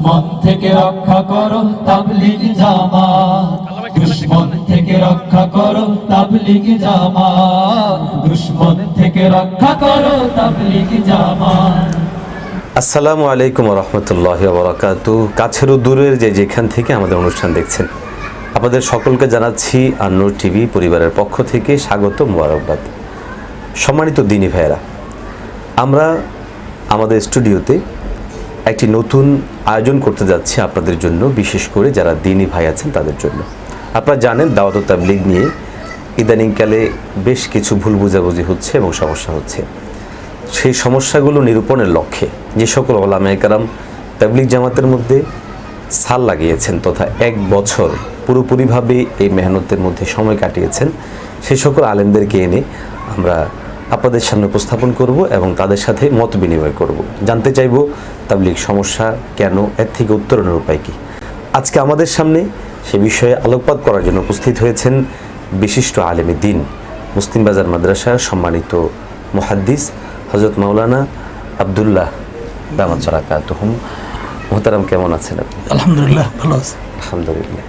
দুশ্মন থেকে রক্ষা করো তাবলিগ জামাত। দুশ্মন থেকে রক্ষা করো তাবলিগ জামাত। দুশ্মন থেকে রক্ষা করো তাবলিগ জামাত। আসসালামু আলাইকুম রহমতুল্লাহ বরাকাত কাছের ও দূরের যে যেখান থেকে আমাদের অনুষ্ঠান দেখছেন আপনাদের সকলকে জানাচ্ছি আন্নুর টিভি পরিবারের পক্ষ থেকে স্বাগত মোবারকবাদ। সম্মানিত দিনী ভাইয়েরা আমরা আমাদের স্টুডিওতে একটি নতুন আয়োজন করতে যাচ্ছি আপনাদের জন্য, বিশেষ করে যারা দিনী ভাই আছেন তাদের জন্য। আপনারা জানেন দাওয়াত তাবলিগ নিয়ে ইদানিংকালে বেশ কিছু ভুল বোঝাবুঝি হচ্ছে এবং সমস্যা হচ্ছে। সেই সমস্যাগুলো নিরূপণের লক্ষ্যে যে সকল ওলামা একরাম তাবলিগ জামাতের মধ্যে সাল লাগিয়েছেন তথা এক বছর পুরোপুরিভাবে এই মেহনতের মধ্যে সময় কাটিয়েছেন সেই সকল আলেমদেরকে এনে আমরা আপনাদের সামনে উপস্থাপন করব এবং তাদের সাথে মত বিনিময় করব। জানতে চাইব তাবলিগ সমস্যা কেন এর থেকে উত্তরণের উপায় কী। আজকে আমাদের সামনে সে বিষয়ে আলোকপাত করার জন্য উপস্থিত হয়েছেন বিশিষ্ট আলেমী দিন মুসলিম বাজার মাদ্রাসার সম্মানিত মুহাদ্দিস হজরত মাওলানা আবদুল্লাহ দামাত মোহতারাম কেমন আছেন আপনি? আলহামদুলিল্লাহ ভালো আছে। আলহামদুলিল্লাহ।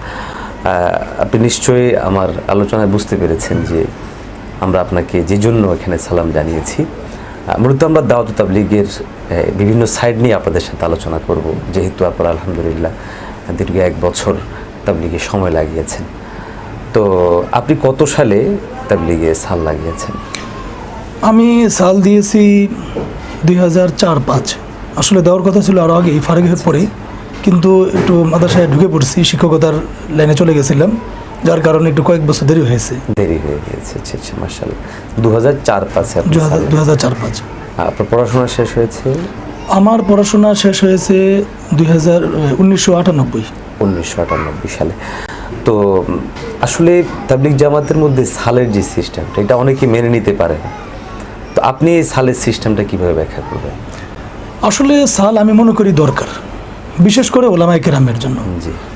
আপনি নিশ্চয়ই আমার আলোচনায় বুঝতে পেরেছেন যে আমরা আপনাকে যে জন্য এখানে সালাম জানিয়েছি মূলত আমরা দাওয়াত তাবলিগের বিভিন্ন সাইড নিয়ে আপনাদের সাথে আলোচনা করব। যেহেতু আপনারা আলহামদুলিল্লাহ দীর্ঘ এক বছর তাবলিগে সময় লাগিয়েছেন। তো আপনি কত সালে তাবলিগে সাল লাগিয়েছেন? আমি সাল দিয়েছি দুই হাজার চার পাঁচ। আসলে দেওয়ার কথা ছিল আরও আগে ফারেক হয়ে পরে কিন্তু একটু মাদ্রাসায় ঢুকে পড়ছি, শিক্ষকতার লাইনে চলে গেছিলাম। যার কারণে একটু কয়েক বছর দেরি হয়েছে। দেরি হয়ে গিয়েছে আচ্ছা আচ্ছা মার্শাল দু হাজার চার পাঁচে আপনি দু হাজার দু হাজার চার পাঁচ আপনার পড়াশোনা শেষ হয়েছে? আমার পড়াশোনা শেষ হয়েছে দুই হাজার উনিশশো আটানব্বই। উনিশশো আটানব্বই সালে। তো আসলে তাবলিক জামাতের মধ্যে সালের যে সিস্টেমটা এটা অনেকে মেনে নিতে পারে না। তো আপনি এই সালের সিস্টেমটা কীভাবে ব্যাখ্যা করবেন? আসলে সাল আমি মনে করি দরকার। বিশেষ করে ওলামাই কেরামের জন্য।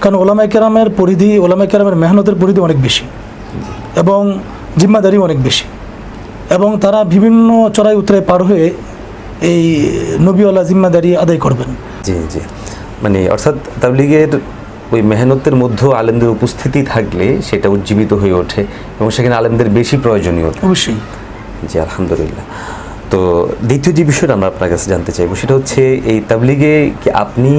কারণ ওলামাই কেরামের পরিধি ওলামাই কেরামের মেহনতের পরিধি অনেক বেশি। এবং জিম্মাদারি অনেক বেশি। এবং তারা বিভিন্ন চড়াই উতরাই পার হয়ে এই নবীওয়ালা জিম্মাদারি আদায় করবেন। জি জি। মানে অর্থাৎ তাবলিগের ওই মেহনতের মধ্যেও আলেমদের উপস্থিতি থাকলে সেটা উজ্জীবিত হয়ে ওঠে এবং সেখানে আলেমদের বেশি প্রয়োজনীয় অবশ্যই। জি আলহামদুলিল্লাহ। তো দ্বিতীয় যে বিষয়টা আমরা আপনার কাছে জানতে চাইব সেটা হচ্ছে এই তাবলিগে কি আপনি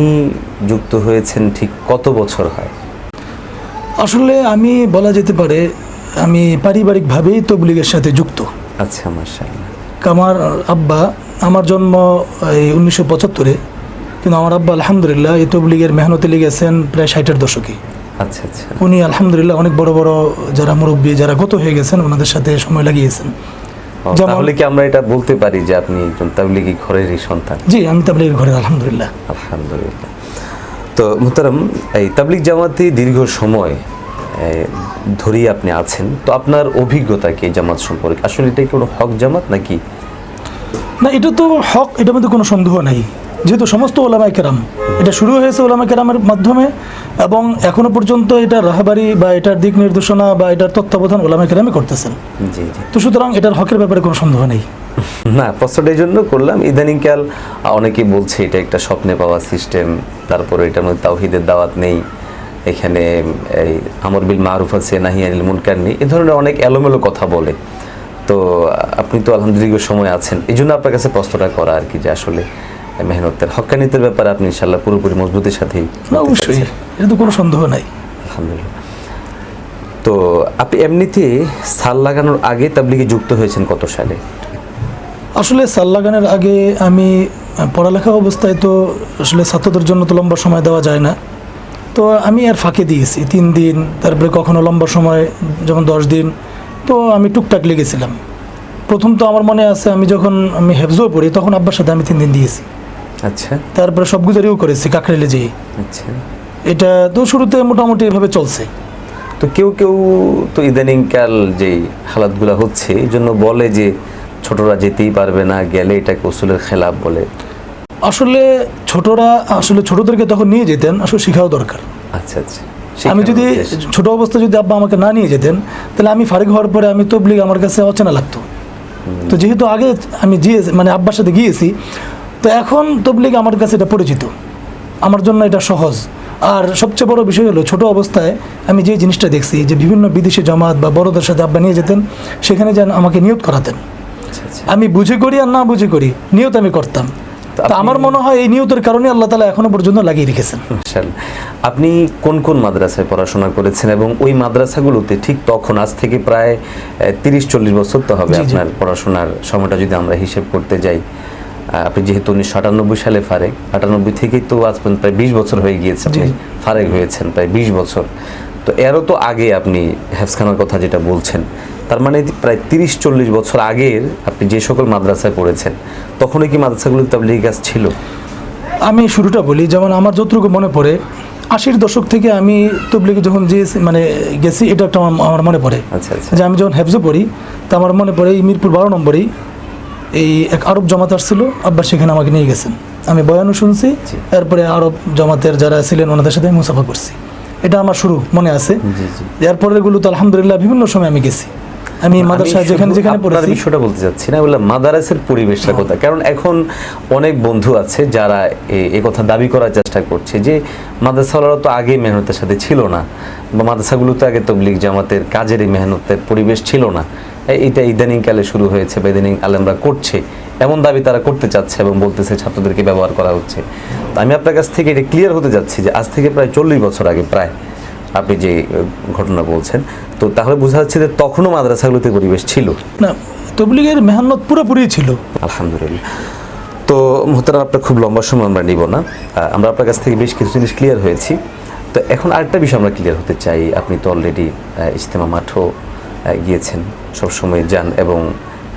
যুক্ত হয়েছেন ঠিক কত বছর হয়? আসলে আমি বলা যেতে পারে আমি পারিবারিকভাবেই তবলিগের সাথে যুক্ত। আচ্ছা মাশাআল্লাহ। আমার আব্বা আমার জন্ম এই উনিশশো পঁচাত্তরে কিন্তু আমার আব্বা আলহামদুলিল্লাহ এই তবলিগের মেহনতে লেগেছেন প্রায় ষাটের দশকে। আচ্ছা আচ্ছা। উনি আলহামদুলিল্লাহ অনেক বড় বড় যারা মুরব্বী যারা গত হয়ে গেছেন ওনাদের সাথে সময় লাগিয়েছেন। তাহলে কি আমরা এটা বলতে পারি যে আপনি একজন তাবলিগি ঘরেরই সন্তান? জি আমি তাবলিগি ঘরে আলহামদুলিল্লাহ। আলহামদুলিল্লাহ। তো মুহতারাম এই তাবলিগ জামাতে দীর্ঘ সময় ধরি আপনি আছেন। তো আপনার অভিজ্ঞতা কি জামাত সম্পর্কে? আসলে এটা কি কোনো হক জামাত নাকি? না এটা তো হক এটার মধ্যে কোনো সন্দেহ নাই। যেহেতু সমস্ত ওলামাই কেরাম এটা শুরু হয়েছে ওলামাই কেরামের মাধ্যমে এবং এখনও পর্যন্ত এটা রাহবারি বা এটার দিক নির্দেশনা বা এটার তত্ত্বাবধান ওলামাই কেরামে করতেছেন। জি জি। তো সুতরাং এটার হকের ব্যাপারে কোনো সন্দেহ নেই। না প্রশ্নটা এই জন্য করলাম ইদানিংকাল অনেকে বলছে এটা একটা স্বপ্নে পাওয়া সিস্টেম তারপরে এটার মধ্যে তাওহিদের দাওয়াত নেই এখানে এই আমর বিল মারুফ আছে নাহি আনিল মুনকার নেই এ ধরনের অনেক এলোমেলো কথা বলে। তো আপনি তো আলহামদুলিল্লাহ সময় আছেন এই জন্য আপনার কাছে প্রশ্নটা করা আর কি যে আসলে মেহনতের হক্কানিতের ব্যাপারে আপনি ইনশাল্লাহ পুরোপুরি মজবুতের সাথেই অবশ্যই। এটা তো কোনো সন্দেহ নাই। আলহামদুলিল্লাহ। তো আপনি এমনিতে সাল লাগানোর আগে তাবলিগে যুক্ত হয়েছেন কত সালে? আসলে সাল লাগানোর আগে আমি পড়ালেখা অবস্থায় তো আসলে ছাত্রদের জন্য তো লম্বা সময় দেওয়া যায় না। তো আমি আর ফাঁকে দিয়েছি তিন দিন তারপরে কখনো লম্বা সময় যেমন দশ দিন তো আমি টুকটাক লেগেছিলাম। প্রথম তো আমার মনে আছে আমি যখন আমি হেফজও পড়ি তখন আব্বার সাথে আমি তিন দিন দিয়েছি। আচ্ছা। তারপরে সব গুজারিও করেছি কাকরেলে যেয়ে। আচ্ছা। এটা তো শুরুতে মোটামুটি এভাবে চলছে। তো কেউ কেউ তো ইদানিংকাল যে হালাতগুলো হচ্ছে এই জন্য বলে যে ছোটরা যেতেই পারবে না গেলে এটাকে উসুলের খেলাফ বলে। আসলে ছোটরা আসলে ছোটদেরকে তখন নিয়ে যেতেন আসলে শেখাও দরকার। আচ্ছা আচ্ছা। আমি যদি। ছোট অবস্থায় যদি আব্বা আমাকে না নিয়ে যেতেন তাহলে আমি ফারিক হওয়ার পরে আমি তবলিগ আমার কাছে অচেনা লাগতো। তো যেহেতু আগে আমি গিয়ে মানে আব্বার সাথে গিয়েছি তো এখন তবলিগ আমার কাছে এটা পরিচিত। আমার জন্য এটা সহজ। আর সবচেয়ে বড় বিষয় হলো ছোট অবস্থায় আমি যে জিনিসটা দেখছি যে বিভিন্ন বিদেশি জামাত বা বড়দের সাথে আব্বা নিয়ে যেতেন সেখানে যেন আমাকে নিয়ত করাতেন। আচ্ছা আচ্ছা। আমি বুঝে করি আর না বুঝে করি নিয়ত আমি করতাম। আমার মনে হয় এই নিয়তের কারণে আল্লাহ তালা এখনও পর্যন্ত লাগিয়ে রেখেছেন। আপনি কোন কোন মাদ্রাসায় পড়াশোনা করেছেন এবং ওই মাদ্রাসাগুলোতে ঠিক তখন আজ থেকে প্রায় তিরিশ চল্লিশ বছর তো হবে। আপনার পড়াশোনার সময়টা যদি আমরা হিসেব করতে যাই। আপনি যেহেতু উনিশশো আটানব্বই সালে ফারেক আটানব্বই থেকেই তো আজ পর্যন্ত প্রায় বিশ বছর হয়ে গিয়েছে আপনি ফারেক হয়েছেন প্রায় বিশ বছর। তো এরও তো আগে আপনি হেফসখানার কথা যেটা বলছেন তার মানে প্রায় তিরিশ চল্লিশ বছর আগের আপনি যে সকল মাদ্রাসায় পড়েছেন তখনই কি মাদ্রাসাগুলোতে তাবলিগ কাজ ছিল? আমি শুরুটা বলি যেমন আমার যতটুকু মনে পড়ে আশির দশক থেকে আমি তবলিগে যখন যে মানে গেছি এটা একটা আমার- আমার মনে পড়ে। আচ্ছা আচ্ছা। যে আমি যখন হেফজে পড়ি তা আমার মনে পড়ে এই মিরপুর বারো নম্বরেই এই এক আরব জমাত আসছিল আব্বা সেখানে আমাকে নিয়ে গেছেন। আমি বয়ানও শুনছি। এরপরে আরব জমাতের যারা ছিলেন ওনাদের সাথে আমি মুসাফা করছি। এটা আমার শুরু মনে আছে? এরপরে এগুলো তো আলহামদুলিল্লাহ বিভিন্ন সময় আমি গেছি। আমি মাদ্রাসায় যেখানে যেখানে পড়েছি। বিষয়টা বলতে চাচ্ছি না বলে মাদারাসের পরিবেশটার কথা কারণ এখন অনেক বন্ধু আছে যারা এ- এ কথা দাবি করার চেষ্টা করছে যে মাদ্রাসাওয়ালারা তো আগে মেহনতের সাথে ছিল না বা মাদ্রাসাগুলোতে আগে তবলিগ জামাতের কাজের এই মেহনতের পরিবেশ ছিল না। এটা ইদানিং কালে শুরু হয়েছে বা ইদানিং আলেমরা করছে এমন দাবি তারা করতে চাচ্ছে এবং বলতেছে ছাত্রদেরকে ব্যবহার করা হচ্ছে। তো আমি আপনার কাছ থেকে এটা ক্লিয়ার হতে যাচ্ছি যে আজ থেকে প্রায় চল্লিশ বছর আগে প্রায় আপনি যে ঘটনা বলছেন তো তাহলে বোঝা যাচ্ছে যে তখনও মাদ্রাসাগুলোতে পরিবেশ ছিল। না তবলিগের মেহনত পুরোপুরি ছিল। আলহামদুলিল্লাহ। তো মোহতারাম আপনার খুব লম্বা সময় আমরা নিব না। আমরা আপনার কাছ থেকে বেশ কিছু জিনিস ক্লিয়ার হয়েছি। তো এখন আরেকটা বিষয় আমরা ক্লিয়ার হতে চাই। আপনি তো অলরেডি ইজতেমা মাঠও গিয়েছেন সবসময় যান এবং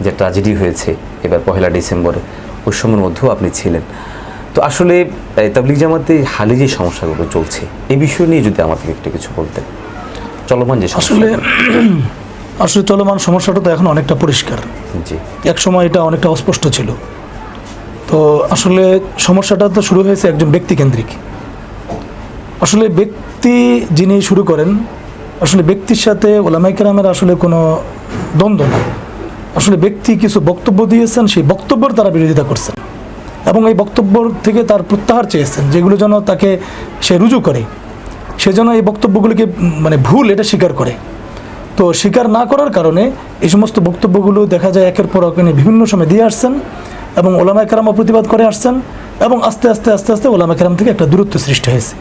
যে ট্রাজেডি হয়েছে এবার পহেলা ডিসেম্বরে ওই সময়ের মধ্যেও আপনি ছিলেন। তো আসলে এই তাবলিগ জামাতে হালি যে সমস্যাগুলো চলছে এই বিষয় নিয়ে যদি আমাদের একটু কিছু বলতেন। চলমান যে আসলে আসলে চলমান সমস্যাটা তো এখন অনেকটা পরিষ্কার। জি। এক সময় এটা অনেকটা অস্পষ্ট ছিল। তো আসলে সমস্যাটা তো শুরু হয়েছে একজন ব্যক্তিকেন্দ্রিক আসলে ব্যক্তি যিনি শুরু করেন আসলে ব্যক্তির সাথে ওলামাইকেরামের আসলে কোনো দ্বন্দ্ব নেই। আসলে ব্যক্তি কিছু বক্তব্য দিয়েছেন, সেই বক্তব্যের তারা বিরোধিতা করছেন। এবং এই বক্তব্য থেকে তার প্রত্যাহার চেয়েছেন, যেগুলো যেন তাকে সে রুজু করে। সেজন্য এই বক্তব্যগুলোকে মানে ভুল এটা স্বীকার করে। তো স্বীকার না করার কারণে এই সমস্ত বক্তব্যগুলো দেখা যায় একের পর উনি বিভিন্ন সময় দিয়ে আসছেন এবং ওলামা কেরামও প্রতিবাদ করে আসছেন এবং আস্তে আস্তে আস্তে আস্তে ওলামা কেরাম থেকে একটা দূরত্ব সৃষ্টি হয়েছে।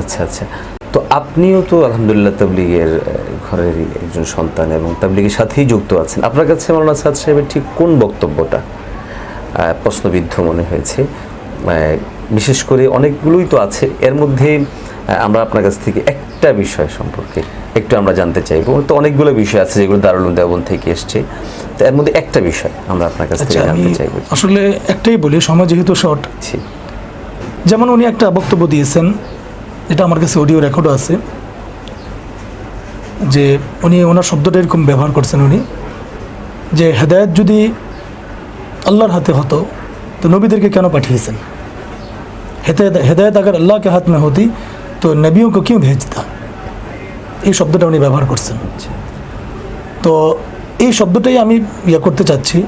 আচ্ছা আচ্ছা। তো আপনিও তো আলহামদুলিল্লাহ তাবলিগের ঘরের একজন সন্তান এবং তাবলিগের সাথেই যুক্ত আছেন। আপনার কাছে মৌলানা সাদ সাহেবের ঠিক কোন বক্তব্যটা প্রশ্নবিদ্ধ মনে হয়েছে? বিশেষ করে অনেকগুলোই তো আছে। এর মধ্যে আমরা আপনার কাছ থেকে একটা বিষয় সম্পর্কে একটু আমরা জানতে চাইব। তো অনেকগুলো বিষয় আছে যেগুলো দারুল দেবন থেকে এসছে। তো এর মধ্যে একটা বিষয় আমরা আপনার কাছ আচ্ছা থেকে জানতে চাইব। আসলে একটাই বলি সময় যেহেতু শর্ট যেমন উনি একটা বক্তব্য দিয়েছেন এটা আমার কাছে অডিও রেকর্ডও আছে, যে উনি ওনার শব্দটা এরকম ব্যবহার করছেন উনি, যে হেদায়ত যদি আল্লাহর হাতে হতো, তো নবীদেরকে কেন পাঠিয়েছেন? হেদায়ত হেদায়ত আগার আল্লাহকে হাত না হতি, তো নবীও কো কিউ ভেজতা এই শব্দটা উনি ব্যবহার করছেন। তো এই শব্দটাই আমি ইয়ে করতে চাচ্ছি,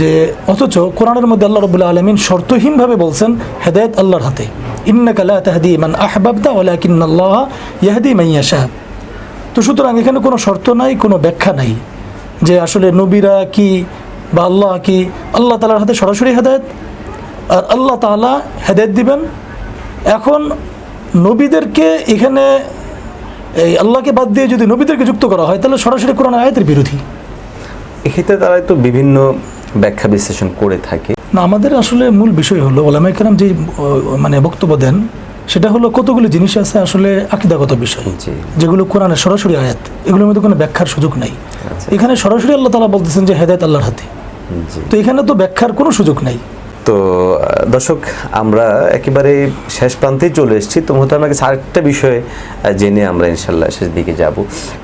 যে অথচ কোরআনের মধ্যে আল্লাহ রবুল্লা আলমিন শর্তহীনভাবে বলছেন, হেদায়ত আল্লাহর হাতে। ইন্নাকা লা তাহদি মান আহবাবতা ওয়ালাকিন আল্লাহ ইয়াহদি মান ইয়াশা। তো সুতরাং এখানে কোনো শর্ত নাই, কোনো ব্যাখ্যা নাই যে আসলে নবীরা কি বা আল্লাহ কি আল্লাহ তালার হাতে সরাসরি হেদায়ত? আর আল্লাহ তাআলা হেদায়ত দিবেন। এখন নবীদেরকে এখানে এই আল্লাহকে বাদ দিয়ে যদি নবীদেরকে যুক্ত করা হয়, তাহলে সরাসরি কোরআন আয়াতের বিরোধী। এক্ষেত্রে তারা তো বিভিন্ন ব্যাখ্যা বিশ্লেষণ করে থাকে। না আমাদের আসলে মূল বিষয় হলো ওলামাই কালাম যে মানে বক্তব্য দেন সেটা হলো কতগুলো জিনিস আছে আসলে আকিদাগত বিষয়। যেগুলো কোরআনের সরাসরি আয়াত এগুলোর মধ্যে কোনো ব্যাখ্যার সুযোগ নাই। আচ্ছা। এখানে সরাসরি আল্লাহ তালা বলতেছেন যে হেদায়ত আল্লাহর হাতে। তো এখানে তো ব্যাখ্যার কোনো সুযোগ নাই। তো দর্শক আমরা একেবারে শেষ প্রান্তেই চলে এসেছি। তো মহতার আমাকে আরেকটা বিষয়ে জেনে আমরা ইনশাল্লাহ শেষ দিকে যাব।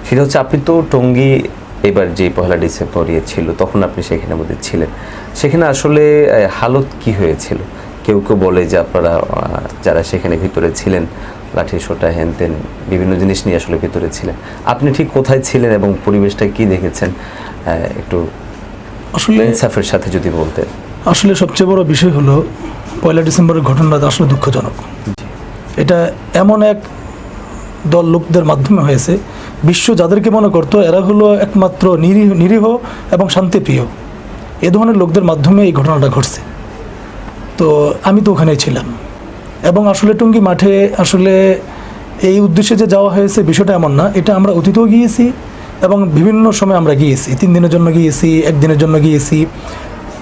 সেটা হচ্ছে আপনি তো টঙ্গী এবার যে পহেলা ডিসেম্বর ইয়ে ছিল তখন আপনি সেখানে মধ্যে ছিলেন। সেখানে আসলে হালত কি হয়েছিল? কেউ কেউ বলে যে আপনারা যারা সেখানে ভিতরে ছিলেন লাঠি সোটা হ্যান তেন বিভিন্ন জিনিস নিয়ে আসলে ভিতরে ছিলেন। আপনি ঠিক কোথায় ছিলেন এবং পরিবেশটা কি দেখেছেন? একটু আসলে ইনসাফের সাথে যদি বলতেন। আসলে সবচেয়ে বড় বিষয় হলো পয়লা ডিসেম্বরের ঘটনাটা আসলে দুঃখজনক। এটা এমন এক দল লোকদের মাধ্যমে হয়েছে। বিশ্ব যাদেরকে মনে করতো, এরা হলো একমাত্র নিরীহ নিরীহ এবং শান্তিপ্রিয়। এ ধরনের লোকদের মাধ্যমে এই ঘটনাটা ঘটছে। তো আমি তো ওখানেই ছিলাম। এবং আসলে টঙ্গী মাঠে আসলে এই উদ্দেশ্যে যে যাওয়া হয়েছে বিষয়টা এমন না, এটা আমরা অতীতেও গিয়েছি এবং বিভিন্ন সময় আমরা গিয়েছি। তিন দিনের জন্য গিয়েছি, একদিনের জন্য গিয়েছি।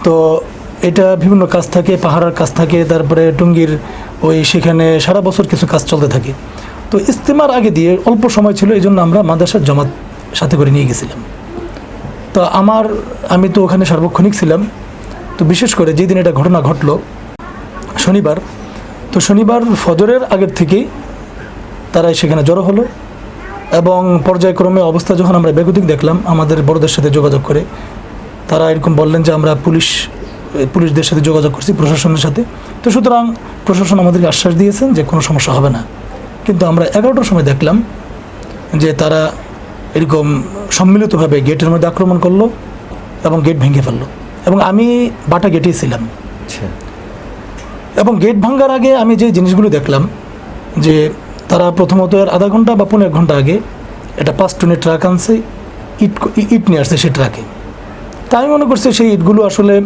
তো এটা বিভিন্ন কাজ থাকে, পাহাড়ের কাজ থাকে, তারপরে টুঙ্গির ওই সেখানে সারা বছর কিছু কাজ চলতে থাকে। তো ইস্তেমার আগে দিয়ে অল্প সময় ছিল এই জন্য আমরা মাদ্রাসার জমাত সাথে করে নিয়ে গেছিলাম। তো আমার, আমি তো ওখানে সার্বক্ষণিক ছিলাম। তো বিশেষ করে যেদিন এটা ঘটনা ঘটলো, শনিবার, তো শনিবার ফজরের আগের থেকেই তারা সেখানে জড়ো হলো এবং পর্যায়ক্রমে অবস্থা যখন আমরা বেগতিক দেখলাম, আমাদের বড়দের সাথে যোগাযোগ করে, তারা এরকম বললেন যে আমরা পুলিশ, পুলিশদের সাথে যোগাযোগ করছি প্রশাসনের সাথে। তো সুতরাং প্রশাসন আমাদেরকে আশ্বাস দিয়েছেন যে কোনো সমস্যা হবে না। কিন্তু আমরা এগারোটার সময় দেখলাম যে তারা এরকম সম্মিলিতভাবে গেটের মধ্যে আক্রমণ করল এবং গেট ভেঙে ফেলল। এবং আমি বাটা গেটেই ছিলাম। আচ্ছা। এবং গেট ভাঙ্গার আগে আমি যে জিনিসগুলো দেখলাম যে তারা প্রথমত এর আধা ঘণ্টা বা পনেরো ঘণ্টা আগে এটা পাঁচ টনের ট্রাক আনছে ইট ইট নিয়ে আসছে সেই ট্রাকে। তা আমি মনে করছি সেই ইটগুলো আসলে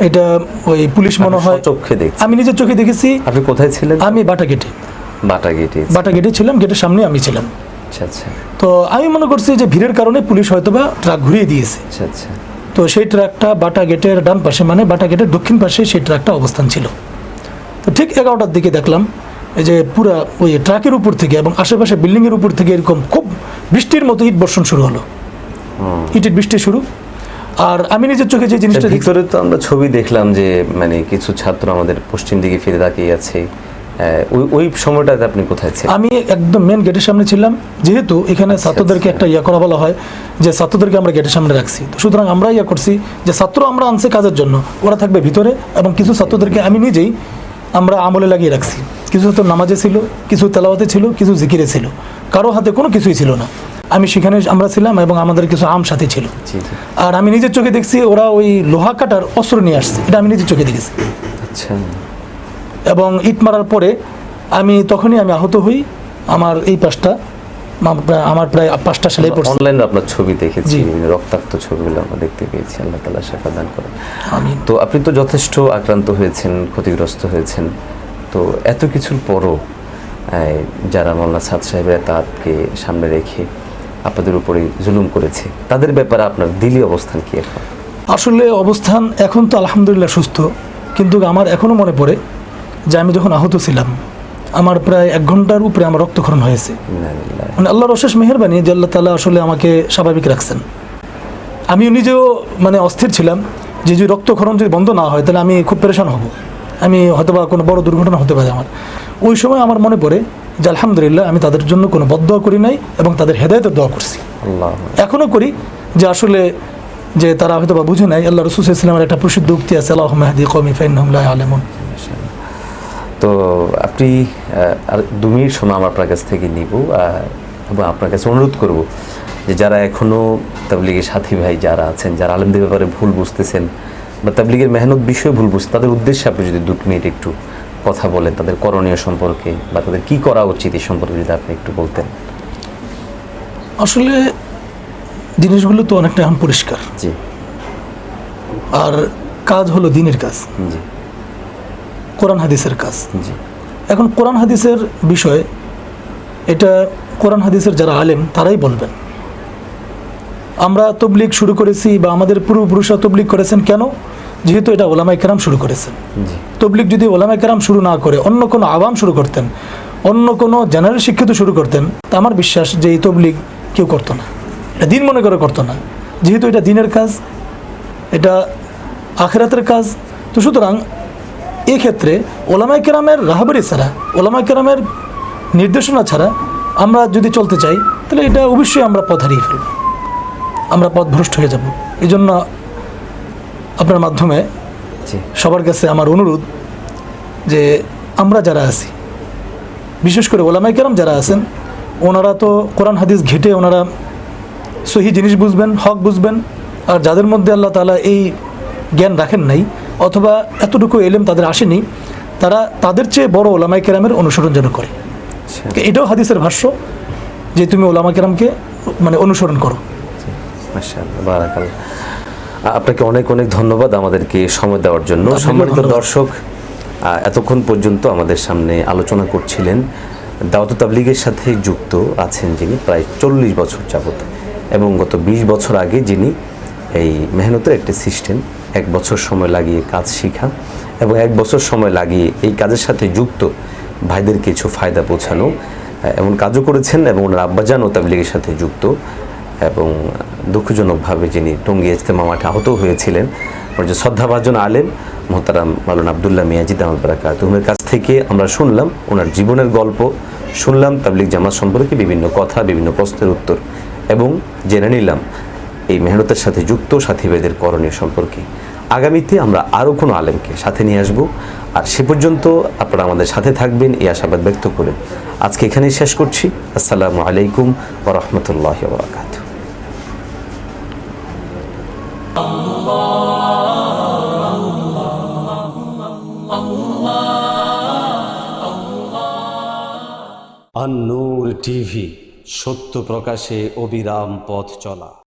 এটা ওই পুলিশ মনে হয় চোখে দেখছি আমি নিজের চোখে দেখেছি। আপনি কোথায় ছিলেন? আমি বাটা গেটে। বাটা গেটে বাটা গেটে ছিলাম গেটের সামনে আমি ছিলাম। আচ্ছা আচ্ছা। তো আমি মনে করছি যে ভিড়ের কারণে পুলিশ হয়তোবা ট্রাক ঘুরিয়ে দিয়েছে। আচ্ছা আচ্ছা। তো সেই ট্রাকটা বাটা গেটের ডান পাশে মানে বাটা গেটের দক্ষিণ পাশে সেই ট্রাকটা অবস্থান ছিল। তো ঠিক এগারোটার দিকে দেখলাম এই যে পুরা ওই ট্রাকের উপর থেকে এবং আশেপাশে বিল্ডিংয়ের উপর থেকে এরকম খুব বৃষ্টির মতো ইট বর্ষণ শুরু হলো। ইটের বৃষ্টি শুরু। আর আমি নিজের চোখে যে জিনিসটা ভিতরে তো আমরা ছবি দেখলাম যে মানে কিছু ছাত্র আমাদের পশ্চিম দিকে ফিরে তাকিয়ে আছে। ওই ওই সময়টাতে আপনি কোথায় ছিলেন? আমি একদম মেন গেটের সামনে ছিলাম যেহেতু এখানে ছাত্রদেরকে একটা ইয়া করা বলা হয় যে ছাত্রদেরকে আমরা গেটের সামনে রাখছি। তো সুতরাং আমরা ইয়া করছি যে ছাত্র আমরা আনছি কাজের জন্য ওরা থাকবে ভিতরে এবং কিছু ছাত্রদেরকে আমি নিজেই আমরা আমলে লাগিয়ে রাখছি। কিছু ছাত্র নামাজে ছিল কিছু তেলাওয়াতে ছিল কিছু জিকিরে ছিল। কারও হাতে কোনো কিছুই ছিল না। আমি সেখানে আমরা ছিলাম এবং আমাদের কিছু আম সাথে ছিল। আর আমি নিজের চোখে দেখছি ওরা ওই লোহা কাটার অস্ত্র নিয়ে আসছে। এটা আমি নিজের চোখে দেখেছি। আচ্ছা। এবং ইট মারার পরে আমি তখনই আমি আহত হই। আমার এই পাশটা আমার প্রায়- পাঁচটা সেলাই পড়ছে। অনলাইনে আপনার ছবি দেখেছি রক্তাক্ত ছবিগুলো আমরা দেখতে পেয়েছি আল্লাহ তালা শেফা দান করেন। আমি তো আপনি তো যথেষ্ট আক্রান্ত হয়েছেন ক্ষতিগ্রস্ত হয়েছেন। তো এত কিছুর পরও যারা মোল্লা সাদ সাহেবের তাকে সামনে রেখে আপনাদের উপরে জুলুম করেছে তাদের ব্যাপারে আপনার দিলি অবস্থান কি এখন? আসলে অবস্থান এখন তো আলহামদুলিল্লাহ সুস্থ কিন্তু আমার এখনও মনে পড়ে যে আমি যখন আহত ছিলাম আমার প্রায় এক ঘণ্টার উপরে আমার রক্তক্ষরণ হয়েছে। মানে আল্লাহর অশেষ মেহরবানি যে আল্লাহ তালা আসলে আমাকে স্বাভাবিক রাখছেন। আমিও নিজেও মানে অস্থির ছিলাম যে যদি রক্তক্ষরণ যদি বন্ধ না হয় তাহলে আমি খুব পরেশান হব। আমি হয়তোবা কোনো বড় দুর্ঘটনা হতে পারে আমার। ওই সময় আমার মনে পড়ে যে আলহামদুলিল্লাহ আমি তাদের জন্য কোনো বদয়া করি নাই এবং তাদের হেদায়তের দোয়া করছি। এখনও করি যে আসলে যে তারা হয়তো বা বুঝে নাই আল্লাহ রসুল ইসলামের একটা প্রসিদ্ধ উক্তি আছে আল্লাহ মেহাদি কমি ফাইনহুল্লাহ আলমন তো আপনি দু মিনিট সময় আমার আপনার কাছ থেকে নিব এবং আপনার কাছে অনুরোধ করব যে যারা এখনও তাবলিগের সাথী ভাই যারা আছেন যারা আলেমদের ব্যাপারে ভুল বুঝতেছেন বা তাবলিগের মেহনত বিষয়ে ভুল বুঝতে তাদের উদ্দেশ্যে আপনি যদি দু মিনিট একটু কথা বলেন তাদের করণীয় সম্পর্কে বা তাদের কি করা উচিত এই সম্পর্কে যদি আপনি একটু বলতেন। আসলে জিনিসগুলো তো অনেকটা এখন পরিষ্কার জি। আর কাজ হলো দিনের কাজ। জি। কোরআন হাদিসের কাজ। জি। এখন কোরআন হাদিসের বিষয়ে এটা কোরআন হাদিসের যারা আলেম তারাই বলবেন। আমরা তবলিগ শুরু করেছি বা আমাদের পূর্বপুরুষরা তবলিগ করেছেন কেন? যেহেতু এটা ওলামাই কেরাম শুরু করেছেন। জি। তবলিগ যদি ওলামাই কেরাম শুরু না করে অন্য কোনো আবাম শুরু করতেন অন্য কোনো জেনারেল শিক্ষিত শুরু করতেন তা আমার বিশ্বাস যে এই তবলিগ কেউ করতো না। এটা দিন মনে করে করতো না। যেহেতু এটা দিনের কাজ এটা আখেরাতের কাজ তো সুতরাং এই ক্ষেত্রে ওলামাই কেরামের রাহাবারি ছাড়া ওলামাই কেরামের নির্দেশনা ছাড়া আমরা যদি চলতে চাই তাহলে এটা অবশ্যই আমরা পথ হারিয়ে ফেলব। আমরা পথ ভ্রষ্ট হয়ে যাব। এই জন্য আপনার মাধ্যমে সবার কাছে আমার অনুরোধ যে আমরা যারা আছি বিশেষ করে ওলামাই কেরাম যারা আছেন ওনারা তো কোরআন হাদিস ঘেটে ওনারা সহি জিনিস বুঝবেন হক বুঝবেন আর যাদের মধ্যে আল্লাহ তালা এই জ্ঞান রাখেন নাই অথবা এতটুকু এলেম তাদের আসেনি তারা তাদের চেয়ে বড় ওলামাই কেরামের অনুসরণ যেন করে। আচ্ছা, এটাও হাদিসের ভাষ্য যে তুমি ওলামা কেরামকে মানে অনুসরণ করো। আপনাকে অনেক অনেক ধন্যবাদ আমাদেরকে সময় দেওয়ার জন্য। সম্মানিত দর্শক এতক্ষণ পর্যন্ত আমাদের সামনে আলোচনা করছিলেন দাওয়াত তাবলিগের সাথে যুক্ত আছেন যিনি প্রায় চল্লিশ বছর যাবত এবং গত ২০ বছর আগে যিনি এই মেহনতের একটি সিস্টেম, এক বছর সময় লাগিয়ে কাজ শিখা এবং এক বছর সময় লাগিয়ে এই কাজের সাথে যুক্ত ভাইদের কিছু ফায়দা পৌঁছানো, এমন কাজও করেছেন এবং ওনার আব্বাজান ও তাবলিগের সাথে যুক্ত এবং দুঃখজনকভাবে যিনি টঙ্গী ইজতেমা মাঠে আহত হয়েছিলেন ওর যে শ্রদ্ধাভাজন আলেম মোহতারাম মালুন আবদুল্লাহ মিয়াজিদ আহমদ বারাকাত কাছ থেকে আমরা শুনলাম ওনার জীবনের গল্প, শুনলাম তাবলিক জামাত সম্পর্কে বিভিন্ন কথা, বিভিন্ন প্রশ্নের উত্তর এবং জেনে নিলাম এই মেহনতের সাথে যুক্ত সাথী ভাইদের করণীয় সম্পর্কে। আগামীতে আমরা আরও কোনো আলেমকে সাথে নিয়ে আসব। আর সে পর্যন্ত আপনারা আমাদের সাথে থাকবেন এই আশাবাদ ব্যক্ত করে। আজকে এখানেই শেষ করছি। আসসালামু আলাইকুম ওরহমতুল্লাহ বরাকাত আন্নুর টিভি, সত্য প্রকাশে অবিরাম পথ চলা।